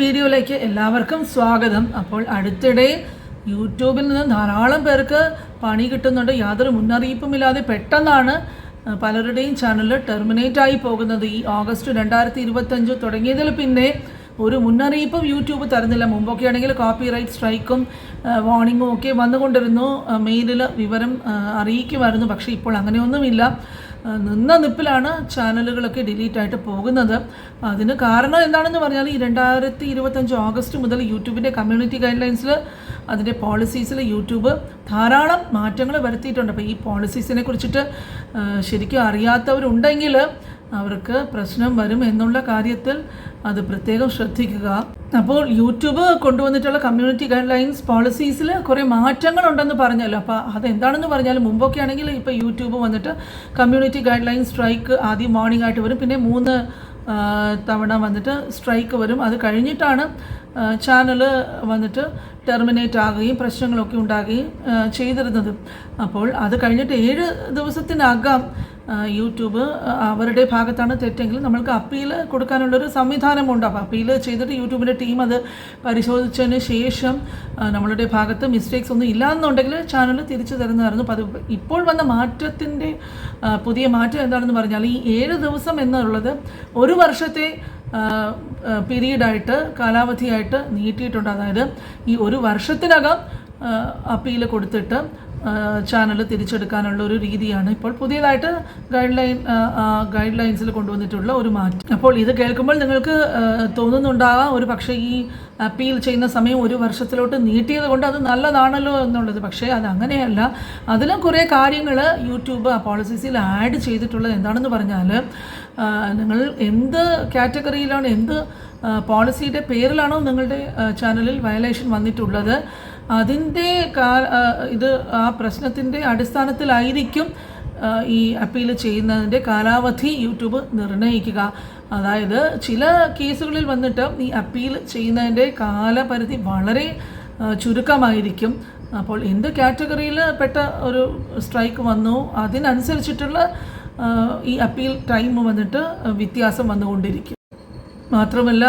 വീഡിയോയിലേക്ക് എല്ലാവർക്കും സ്വാഗതം. അപ്പോൾ അടുത്തിടെ യൂട്യൂബിൽ നിന്ന് ധാരാളം പേർക്ക് പണി കിട്ടുന്നുണ്ട്. യാതൊരു മുന്നറിയിപ്പുമില്ലാതെ പെട്ടെന്നാണ് പലരുടെയും ചാനൽ ടെർമിനേറ്റ് ആയി പോകുന്നത്. ഈ ഓഗസ്റ്റ് രണ്ടായിരത്തി ഇരുപത്തഞ്ച് തുടങ്ങിയതിൽ പിന്നെ ഒരു മുന്നറിയിപ്പും യൂട്യൂബ് തരുന്നില്ല. മുമ്പൊക്കെ ആണെങ്കിൽ കോപ്പി റൈറ്റ് സ്ട്രൈക്കും വാർണിങ്ങും ഒക്കെ വന്നുകൊണ്ടിരുന്നു. മെയിലിൽ വിവരം അറിയിക്കുമായിരുന്നു. പക്ഷേ ഇപ്പോൾ അങ്ങനെയൊന്നുമില്ല. നിന്ന നിപ്പിലാണ് ചാനലുകളൊക്കെ ഡിലീറ്റായിട്ട് പോകുന്നത്. അതിന് കാരണം എന്താണെന്ന് പറഞ്ഞാൽ ഈ രണ്ടായിരത്തി ഇരുപത്തഞ്ച് ഓഗസ്റ്റ് മുതൽ യൂട്യൂബിന്റെ കമ്മ്യൂണിറ്റി ഗൈഡ് ലൈൻസിൽ അതിന്റെ പോളിസീസിൽ യൂട്യൂബ് ധാരാളം മാറ്റങ്ങൾ വരുത്തിയിട്ടുണ്ട്. അപ്പോൾ ഈ പോളിസീസിനെ കുറിച്ചിട്ട് ശരിക്കും അറിയാത്തവരുണ്ടെങ്കിൽ അവർക്ക് പ്രശ്നം വരും എന്നുള്ള കാര്യത്തിൽ അത് പ്രത്യേകം ശ്രദ്ധിക്കുക. അപ്പോൾ യൂട്യൂബ് കൊണ്ടുവന്നിട്ടുള്ള കമ്മ്യൂണിറ്റി ഗൈഡ് ലൈൻസ് പോളിസീസിൽ കുറേ മാറ്റങ്ങളുണ്ടെന്ന് പറഞ്ഞല്ലോ. അപ്പോൾ അതെന്താണെന്ന് പറഞ്ഞാൽ മുമ്പൊക്കെ ആണെങ്കിൽ ഇപ്പോൾ യൂട്യൂബ് വന്നിട്ട് കമ്മ്യൂണിറ്റി ഗൈഡ് ലൈൻ സ്ട്രൈക്ക് ആദ്യം മോർണിംഗ് ആയിട്ട് വരും. പിന്നെ മൂന്ന് തവണ വന്നിട്ട് സ്ട്രൈക്ക് വരും. അത് കഴിഞ്ഞിട്ടാണ് ചാനൽ വന്നിട്ട് ടെർമിനേറ്റ് ആകുകയും പ്രശ്നങ്ങളൊക്കെ ഉണ്ടാകുകയും ചെയ്തിരുന്നത്. അപ്പോൾ അത് കഴിഞ്ഞിട്ട് ഏഴ് ദിവസത്തിനകം യൂട്യൂബ് അവരുടെ ഭാഗത്താണ് തെറ്റെങ്കിൽ നമ്മൾക്ക് അപ്പീൽ കൊടുക്കാനുള്ളൊരു സംവിധാനമുണ്ട്. അപ്പോൾ അപ്പീൽ ചെയ്തിട്ട് യൂട്യൂബിന്റെ ടീം അത് പരിശോധിച്ചതിന് ശേഷം നമ്മളുടെ ഭാഗത്ത് മിസ്റ്റേക്സ് ഒന്നും ഇല്ലാന്നുണ്ടെങ്കിൽ ചാനൽ തിരിച്ചു തരുന്നതായിരുന്നു. അപ്പോൾ അത് ഇപ്പോൾ വന്ന മാറ്റത്തിന്റെ പുതിയ മാറ്റം എന്താണെന്ന് പറഞ്ഞാൽ ഈ ഏഴ് ദിവസം എന്നുള്ളത് ഒരു വർഷത്തെ പീരീഡായിട്ട് കാലാവധിയായിട്ട് നീട്ടിയിട്ടുണ്ട്. അതായത് ഈ ഒരു വർഷത്തിനകം അപ്പീൽ കൊടുത്തിട്ട് ചാനൽ തിരിച്ചെടുക്കാനുള്ള ഒരു രീതിയാണ് ഇപ്പോൾ പുതിയതായിട്ട് ഗൈഡ് ലൈൻ ഗൈഡ് ലൈൻസിൽ കൊണ്ടുവന്നിട്ടുള്ള ഒരു മാറ്റം. അപ്പോൾ ഇത് കേൾക്കുമ്പോൾ നിങ്ങൾക്ക് തോന്നുന്നുണ്ടാവാം ഒരു പക്ഷേ ഈ അപ്പീൽ ചെയ്യുന്ന സമയം ഒരു വർഷത്തിലോട്ട് നീട്ടിയത് കൊണ്ട് അത് നല്ലതാണല്ലോ എന്നുള്ളത്. പക്ഷേ അത് അങ്ങനെയല്ല. അതിലും കുറേ കാര്യങ്ങൾ യൂട്യൂബ് പോളിസീസിൽ ആഡ് ചെയ്തിട്ടുള്ളത് എന്താണെന്ന് പറഞ്ഞാൽ നിങ്ങൾ എന്ത് കാറ്റഗറിയിലാണ് എന്ത് പോളിസിയുടെ പേരിലാണോ നിങ്ങളുടെ ചാനലിൽ വയലേഷൻ വന്നിട്ടുള്ളത്? അതിന്റെ ഇത് ആ പ്രശ്നത്തിന്റെ അടിസ്ഥാനത്തിലായിരിക്കും ഈ അപ്പീൽ ചെയ്യുന്നതിന്റെ കാലാവധി യൂട്യൂബ് നിർണയിക്കുക. അതായത് ചില കേസുകളിൽ വന്നിട്ട് ഈ അപ്പീൽ ചെയ്യുന്നതിന്റെ കാലപരിധി വളരെ ചുരുക്കമായിരിക്കും. അപ്പോൾ എന്ത് കാറ്റഗറിയിൽ പെട്ട ഒരു സ്ട്രൈക്ക് വന്നു അതിനനുസരിച്ചിട്ടുള്ള ഈ അപ്പീൽ ടൈം വന്നിട്ട് വ്യത്യാസം വന്നുകൊണ്ടിരിക്കും. മാത്രമല്ല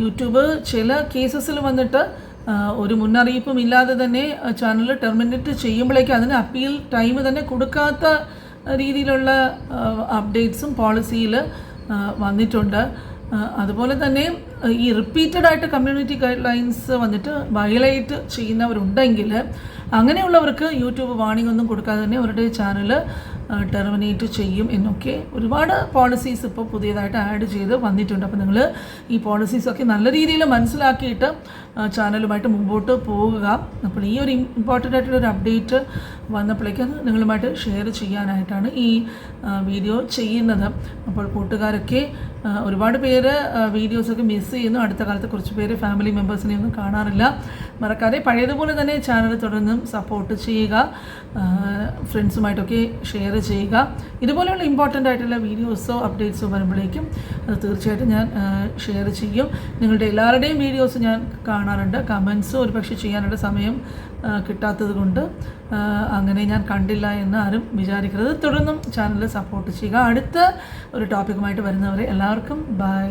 യൂട്യൂബ് ചില കേസസിൽ വന്നിട്ട് ഒരു മുന്നറിയിപ്പും ഇല്ലാതെ തന്നെ ചാനൽ ടെർമിനേറ്റ് ചെയ്യുമ്പോഴേക്കും അതിന് അപ്പീൽ ടൈം തന്നെ കൊടുക്കാത്ത രീതിയിലുള്ള അപ്ഡേറ്റ്സും പോളിസിയിൽ വന്നിട്ടുണ്ട്. അതുപോലെ തന്നെ ഈ റിപ്പീറ്റഡ് ആയിട്ട് കമ്മ്യൂണിറ്റി ഗൈഡ് ലൈൻസ് വന്നിട്ട് വയലേറ്റ് ചെയ്യുന്നവരുണ്ടെങ്കിൽ അങ്ങനെയുള്ളവർക്ക് യൂട്യൂബ് വാണിംഗ് ഒന്നും കൊടുക്കാതെ തന്നെ അവരുടെ ചാനൽ ടെർമിനേറ്റ് ചെയ്യും എന്നൊക്കെ ഒരുപാട് പോളിസീസ് ഇപ്പോൾ പുതിയതായിട്ട് ആഡ് ചെയ്ത് വന്നിട്ടുണ്ട്. അപ്പോൾ നിങ്ങൾ ഈ പോളിസീസൊക്കെ നല്ല രീതിയിൽ മനസ്സിലാക്കിയിട്ട് ചാനലുമായിട്ട് മുമ്പോട്ട് പോവുക. അപ്പോൾ ഈ ഒരു ഇമ്പോർട്ടന്റ് ആയിട്ടുള്ള ഒരു അപ്ഡേറ്റ് വന്നപ്പോഴേക്കും നിങ്ങളുമായിട്ട് ഷെയർ ചെയ്യാനായിട്ടാണ് ഈ വീഡിയോ ചെയ്യുന്നത്. അപ്പോൾ കൂട്ടുകാരൊക്കെ ഒരുപാട് പേര് വീഡിയോസൊക്കെ മിസ് ചെയ്യുന്നു. അടുത്ത കാലത്ത് കുറച്ച് പേര് ഫാമിലി മെമ്പേഴ്സിനെ ഒന്നും കാണാറില്ല. മറക്കാതെ പഴയതുപോലെ തന്നെ ചാനൽ തുടർന്നും സപ്പോർട്ട് ചെയ്യുക ഫ്രണ്ട്സുമായിട്ടൊക്കെ ഷെയർ ചെയ്യുക. ഇതുപോലെയുള്ള ഇമ്പോർട്ടന്റ് ആയിട്ടുള്ള വീഡിയോസോ അപ്ഡേറ്റ്സോ വരുമ്പോഴേക്കും അത് തീർച്ചയായിട്ടും ഞാൻ ഷെയർ ചെയ്യും. നിങ്ങളുടെ എല്ലാവരുടെയും വീഡിയോസ് ഞാൻ കാണാറുണ്ട്. കമൻസ് ഒരുപക്ഷെ ചെയ്യാനുള്ള സമയം കിട്ടാത്തത് കൊണ്ട് അങ്ങനെ ഞാൻ കണ്ടില്ല എന്ന് ആരും വിചാരിക്കരുത്. തുടർന്നും ചാനൽ സപ്പോർട്ട് ചെയ്യുക. അടുത്ത ഒരു ടോപ്പിക്കുമായിട്ട് വരുന്നവരെ എല്ലാവർക്കും ബൈ